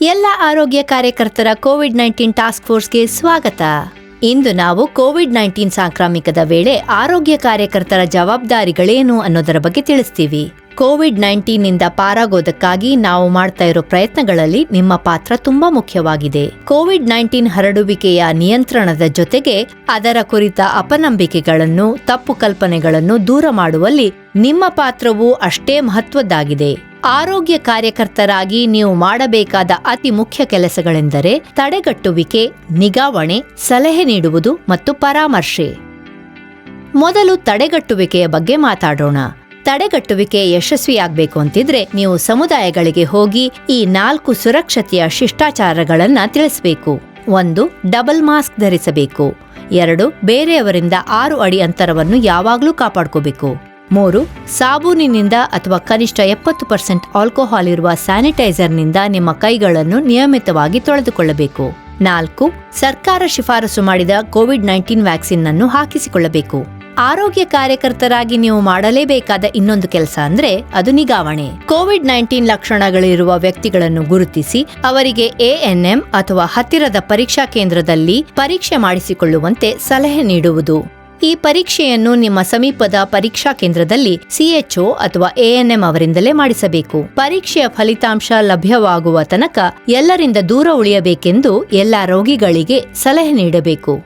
ಎಲ್ಲ ಆರೋಗ್ಯ ಕಾರ್ಯಕರ್ತರ ಕೋವಿಡ್ ನೈನ್ಟೀನ್ ಟಾಸ್ಕ್ ಫೋರ್ಸ್ಗೆ ಸ್ವಾಗತ. ಇಂದು ನಾವು ಕೋವಿಡ್ ನೈನ್ಟೀನ್ ಸಾಂಕ್ರಾಮಿಕದ ವೇಳೆ ಆರೋಗ್ಯ ಕಾರ್ಯಕರ್ತರ ಜವಾಬ್ದಾರಿಗಳೇನು ಅನ್ನೋದರ ಬಗ್ಗೆ ತಿಳಿಸ್ತೀವಿ. ಕೋವಿಡ್ ನೈನ್ಟೀನ್ನಿಂದ ಪಾರಾಗೋದಕ್ಕಾಗಿ ನಾವು ಮಾಡ್ತಾ ಇರೋ ಪ್ರಯತ್ನಗಳಲ್ಲಿ ನಿಮ್ಮ ಪಾತ್ರ ತುಂಬಾ ಮುಖ್ಯವಾಗಿದೆ. ಕೋವಿಡ್ ನೈನ್ಟೀನ್ ಹರಡುವಿಕೆಯ ನಿಯಂತ್ರಣದ ಜೊತೆಗೆ ಅದರ ಕುರಿತ ಅಪನಂಬಿಕೆಗಳನ್ನು, ತಪ್ಪು ಕಲ್ಪನೆಗಳನ್ನು ದೂರ ಮಾಡುವಲ್ಲಿ ನಿಮ್ಮ ಪಾತ್ರವೂ ಅಷ್ಟೇ ಮಹತ್ವದ್ದಾಗಿದೆ. ಆರೋಗ್ಯ ಕಾರ್ಯಕರ್ತರಾಗಿ ನೀವು ಮಾಡಬೇಕಾದ ಅತಿ ಮುಖ್ಯ ಕೆಲಸಗಳೆಂದರೆ ತಡೆಗಟ್ಟುವಿಕೆ, ನಿಗಾವಣೆ, ಸಲಹೆ ನೀಡುವುದು ಮತ್ತು ಪರಾಮರ್ಶೆ. ಮೊದಲು ತಡೆಗಟ್ಟುವಿಕೆಯ ಬಗ್ಗೆ ಮಾತಾಡೋಣ. ತಡೆಗಟ್ಟುವಿಕೆ ಯಶಸ್ವಿಯಾಗಬೇಕು ಅಂತಿದ್ರೆ ನೀವು ಸಮುದಾಯಗಳಿಗೆ ಹೋಗಿ ಈ ನಾಲ್ಕು ಸುರಕ್ಷತೆಯ ಶಿಷ್ಟಾಚಾರಗಳನ್ನ ತಿಳಿಸಬೇಕು. ಒಂದು, ಡಬಲ್ ಮಾಸ್ಕ್ ಧರಿಸಬೇಕು. ಎರಡು, ಬೇರೆಯವರಿಂದ ಆರು ಅಡಿ ಅಂತರವನ್ನು ಯಾವಾಗಲೂ ಕಾಪಾಡ್ಕೋಬೇಕು. ಮೂರು, ಸಾಬೂನಿನಿಂದ ಅಥವಾ ಕನಿಷ್ಠ ಎಪ್ಪತ್ತು ಪರ್ಸೆಂಟ್ ಆಲ್ಕೋಹಾಲ್ ಇರುವ ಸ್ಯಾನಿಟೈಸರ್ನಿಂದ ನಿಮ್ಮ ಕೈಗಳನ್ನು ನಿಯಮಿತವಾಗಿ ತೊಳೆದುಕೊಳ್ಳಬೇಕು. ನಾಲ್ಕು, ಸರ್ಕಾರ ಶಿಫಾರಸು ಮಾಡಿದ ಕೋವಿಡ್ ನೈನ್ಟೀನ್ ವ್ಯಾಕ್ಸಿನ್ ಅನ್ನು ಹಾಕಿಸಿಕೊಳ್ಳಬೇಕು. ಆರೋಗ್ಯ ಕಾರ್ಯಕರ್ತರಾಗಿ ನೀವು ಮಾಡಲೇಬೇಕಾದ ಇನ್ನೊಂದು ಕೆಲಸ ಅಂದ್ರೆ ಅದು ನಿಗಾವಣೆ. ಕೋವಿಡ್ ನೈನ್ಟೀನ್ ಲಕ್ಷಣಗಳಿರುವ ವ್ಯಕ್ತಿಗಳನ್ನು ಗುರುತಿಸಿ ಅವರಿಗೆ ಎಎನ್ಎಂ ಅಥವಾ ಹತ್ತಿರದ ಪರೀಕ್ಷಾ ಕೇಂದ್ರದಲ್ಲಿ ಪರೀಕ್ಷೆ ಮಾಡಿಸಿಕೊಳ್ಳುವಂತೆ ಸಲಹೆ ನೀಡುವುದು. ಈ ಪರೀಕ್ಷೆಯನ್ನು ನಿಮ್ಮ ಸಮೀಪದ ಪರೀಕ್ಷಾ ಕೇಂದ್ರದಲ್ಲಿ ಸಿಎಚ್ಒ ಅಥವಾ ಎಎನ್ಎಂ ಅವರಿಂದಲೇ ಮಾಡಿಸಬೇಕು. ಪರೀಕ್ಷೆಯ ಫಲಿತಾಂಶ ಲಭ್ಯವಾಗುವ ತನಕ ಎಲ್ಲರಿಂದ ದೂರ ಉಳಿಯಬೇಕೆಂದು ಎಲ್ಲ ರೋಗಿಗಳಿಗೆ ಸಲಹೆ ನೀಡಬೇಕು.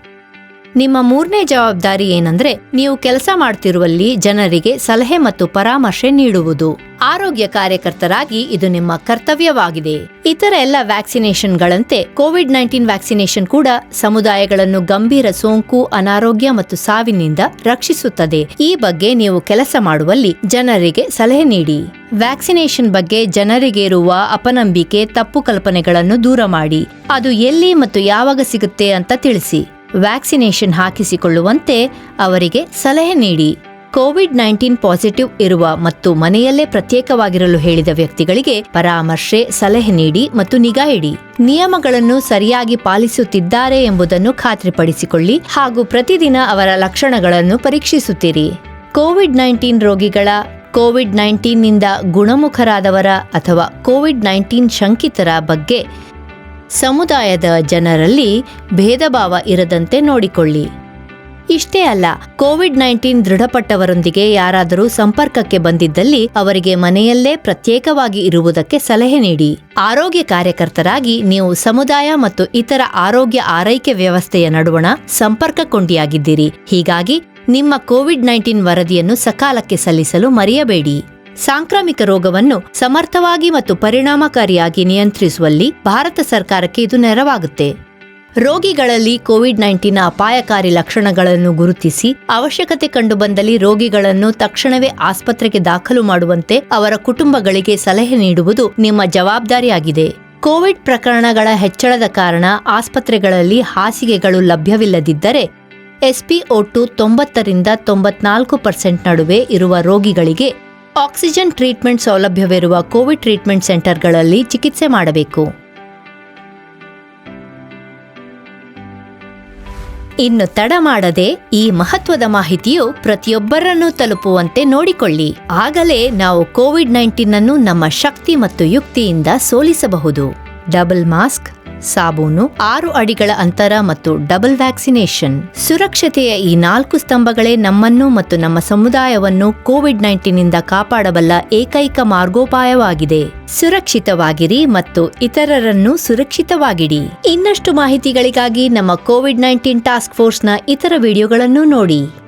ನಿಮ್ಮ ಮೂರನೇ ಜವಾಬ್ದಾರಿ ಏನಂದ್ರೆ, ನೀವು ಕೆಲಸ ಮಾಡ್ತಿರುವಲ್ಲಿ ಜನರಿಗೆ ಸಲಹೆ ಮತ್ತು ಪರಾಮರ್ಶೆ ನೀಡುವುದು. ಆರೋಗ್ಯ ಕಾರ್ಯಕರ್ತರಾಗಿ ಇದು ನಿಮ್ಮ ಕರ್ತವ್ಯವಾಗಿದೆ. ಇತರ ಎಲ್ಲ ವ್ಯಾಕ್ಸಿನೇಷನ್ಗಳಂತೆ ಕೋವಿಡ್ ನೈನ್ಟೀನ್ ವ್ಯಾಕ್ಸಿನೇಷನ್ ಕೂಡ ಸಮುದಾಯಗಳನ್ನು ಗಂಭೀರ ಸೋಂಕು, ಅನಾರೋಗ್ಯ ಮತ್ತು ಸಾವಿನಿಂದ ರಕ್ಷಿಸುತ್ತದೆ. ಈ ಬಗ್ಗೆ ನೀವು ಕೆಲಸ ಮಾಡುವಲ್ಲಿ ಜನರಿಗೆ ಸಲಹೆ ನೀಡಿ. ವ್ಯಾಕ್ಸಿನೇಷನ್ ಬಗ್ಗೆ ಜನರಿಗೆ ಇರುವ ಅಪನಂಬಿಕೆ, ತಪ್ಪು ಕಲ್ಪನೆಗಳನ್ನು ದೂರ ಮಾಡಿ. ಅದು ಎಲ್ಲಿ ಮತ್ತು ಯಾವಾಗ ಸಿಗುತ್ತೆ ಅಂತ ತಿಳಿಸಿ. ವ್ಯಾಕ್ಸಿನೇಷನ್ ಹಾಕಿಸಿಕೊಳ್ಳುವಂತೆ ಅವರಿಗೆ ಸಲಹೆ ನೀಡಿ. ಕೋವಿಡ್ ನೈನ್ಟೀನ್ ಪಾಸಿಟಿವ್ ಇರುವ ಮತ್ತು ಮನೆಯಲ್ಲೇ ಪ್ರತ್ಯೇಕವಾಗಿರಲು ಹೇಳಿದ ವ್ಯಕ್ತಿಗಳಿಗೆ ಪರಾಮರ್ಶೆ, ಸಲಹೆ ನೀಡಿ ಮತ್ತು ನಿಗಾ ಇಡಿ. ನಿಯಮಗಳನ್ನು ಸರಿಯಾಗಿ ಪಾಲಿಸುತ್ತಿದ್ದಾರೆ ಎಂಬುದನ್ನು ಖಾತ್ರಿಪಡಿಸಿಕೊಳ್ಳಿ ಹಾಗೂ ಪ್ರತಿದಿನ ಅವರ ಲಕ್ಷಣಗಳನ್ನು ಪರೀಕ್ಷಿಸುತ್ತೀರಿ. ಕೋವಿಡ್ ನೈನ್ಟೀನ್ ರೋಗಿಗಳ ಕೋವಿಡ್ ನೈನ್ಟೀನ್ನಿಂದ ಗುಣಮುಖರಾದವರ ಅಥವಾ ಕೋವಿಡ್ ನೈನ್ಟೀನ್ ಶಂಕಿತರ ಬಗ್ಗೆ ಸಮುದಾಯದ ಜನರಲ್ಲಿ ಭೇದಭಾವ ಇರದಂತೆ ನೋಡಿಕೊಳ್ಳಿ. ಇಷ್ಟೇ ಅಲ್ಲ ಕೋವಿಡ್ ನೈನ್ಟೀನ್ ದೃಢಪಟ್ಟವರೊಂದಿಗೆ ಯಾರಾದರೂ ಸಂಪರ್ಕಕ್ಕೆ ಬಂದಿದ್ದಲ್ಲಿ ಅವರಿಗೆ ಮನೆಯಲ್ಲೇ ಪ್ರತ್ಯೇಕವಾಗಿ ಇರುವುದಕ್ಕೆ ಸಲಹೆ ನೀಡಿ. ಆರೋಗ್ಯ ಕಾರ್ಯಕರ್ತರಾಗಿ ನೀವು ಸಮುದಾಯ ಮತ್ತು ಇತರ ಆರೋಗ್ಯ ಆರೈಕೆ ವ್ಯವಸ್ಥೆಯ ನಡುವಣ ಸಂಪರ್ಕ ಕೊಂಡಿಯಾಗಿದ್ದೀರಿ ಹೀಗಾಗಿ, ನಿಮ್ಮ ಕೋವಿಡ್ ನೈನ್ಟೀನ್ ವರದಿಯನ್ನು ಸಕಾಲಕ್ಕೆ ಸಲ್ಲಿಸಲು ಮರೆಯಬೇಡಿ. ಸಾಂಕ್ರಾಮಿಕ ರೋಗವನ್ನು ಸಮರ್ಥವಾಗಿ ಮತ್ತು ಪರಿಣಾಮಕಾರಿಯಾಗಿ ನಿಯಂತ್ರಿಸುವಲ್ಲಿ ಭಾರತ ಸರ್ಕಾರಕ್ಕೆ ಇದು ನೆರವಾಗುತ್ತೆ. ರೋಗಿಗಳಲ್ಲಿ ಕೋವಿಡ್ ನೈನ್ಟೀನ್ ಅಪಾಯಕಾರಿ ಲಕ್ಷಣಗಳನ್ನು ಗುರುತಿಸಿ ಅವಶ್ಯಕತೆ ಕಂಡುಬಂದಲ್ಲಿ ರೋಗಿಗಳನ್ನು ತಕ್ಷಣವೇ ಆಸ್ಪತ್ರೆಗೆ ದಾಖಲು ಮಾಡುವಂತೆ ಅವರ ಕುಟುಂಬಗಳಿಗೆ ಸಲಹೆ ನೀಡುವುದು ನಿಮ್ಮ ಜವಾಬ್ದಾರಿಯಾಗಿದೆ. ಕೋವಿಡ್ ಪ್ರಕರಣಗಳ ಹೆಚ್ಚಳದ ಕಾರಣ ಆಸ್ಪತ್ರೆಗಳಲ್ಲಿ ಹಾಸಿಗೆಗಳು ಲಭ್ಯವಿಲ್ಲದಿದ್ದರೆ ಎಸ್ಪಿಒ ಟು ತೊಂಬತ್ತರಿಂದ ತೊಂಬತ್ನಾಲ್ಕು ಪರ್ಸೆಂಟ್ ನಡುವೆ ಇರುವ ರೋಗಿಗಳಿಗೆ ಆಕ್ಸಿಜನ್ ಟ್ರೀಟ್ಮೆಂಟ್ ಸೌಲಭ್ಯವಿರುವ ಕೋವಿಡ್ ಟ್ರೀಟ್ಮೆಂಟ್ ಸೆಂಟರ್ಗಳಲ್ಲಿ ಚಿಕಿತ್ಸೆ ಮಾಡಬೇಕು. ಇನ್ನು ತಡ ಮಾಡದೆ ಈ ಮಹತ್ವದ ಮಾಹಿತಿಯು ಪ್ರತಿಯೊಬ್ಬರನ್ನೂ ತಲುಪುವಂತೆ ನೋಡಿಕೊಳ್ಳಿ. ಆಗಲೇ ನಾವು ಕೋವಿಡ್ ನೈನ್ಟೀನ್ ಅನ್ನು ನಮ್ಮ ಶಕ್ತಿ ಮತ್ತು ಯುಕ್ತಿಯಿಂದ ಸೋಲಿಸಬಹುದು. ಡಬಲ್ ಮಾಸ್ಕ್ ಸಾಬೂನು, ಆರು ಅಡಿಗಳ ಅಂತರ ಮತ್ತು ಡಬಲ್ ವ್ಯಾಕ್ಸಿನೇಷನ್. ಸುರಕ್ಷತೆಯ ಈ ನಾಲ್ಕು ಸ್ತಂಭಗಳೇ ನಮ್ಮನ್ನು ಮತ್ತು ನಮ್ಮ ಸಮುದಾಯವನ್ನು ಕೋವಿಡ್ ನೈನ್ಟೀನಿಂದ ಕಾಪಾಡಬಲ್ಲ ಏಕೈಕ ಮಾರ್ಗೋಪಾಯವಾಗಿದೆ. ಸುರಕ್ಷಿತವಾಗಿರಿ ಮತ್ತು ಇತರರನ್ನು ಸುರಕ್ಷಿತವಾಗಿಡಿ. ಇನ್ನಷ್ಟು ಮಾಹಿತಿಗಳಿಗಾಗಿ ನಮ್ಮ ಕೋವಿಡ್ ನೈನ್ಟೀನ್ ಟಾಸ್ಕ್ ಫೋರ್ಸ್ನ ಇತರ ವಿಡಿಯೋಗಳನ್ನು ನೋಡಿ.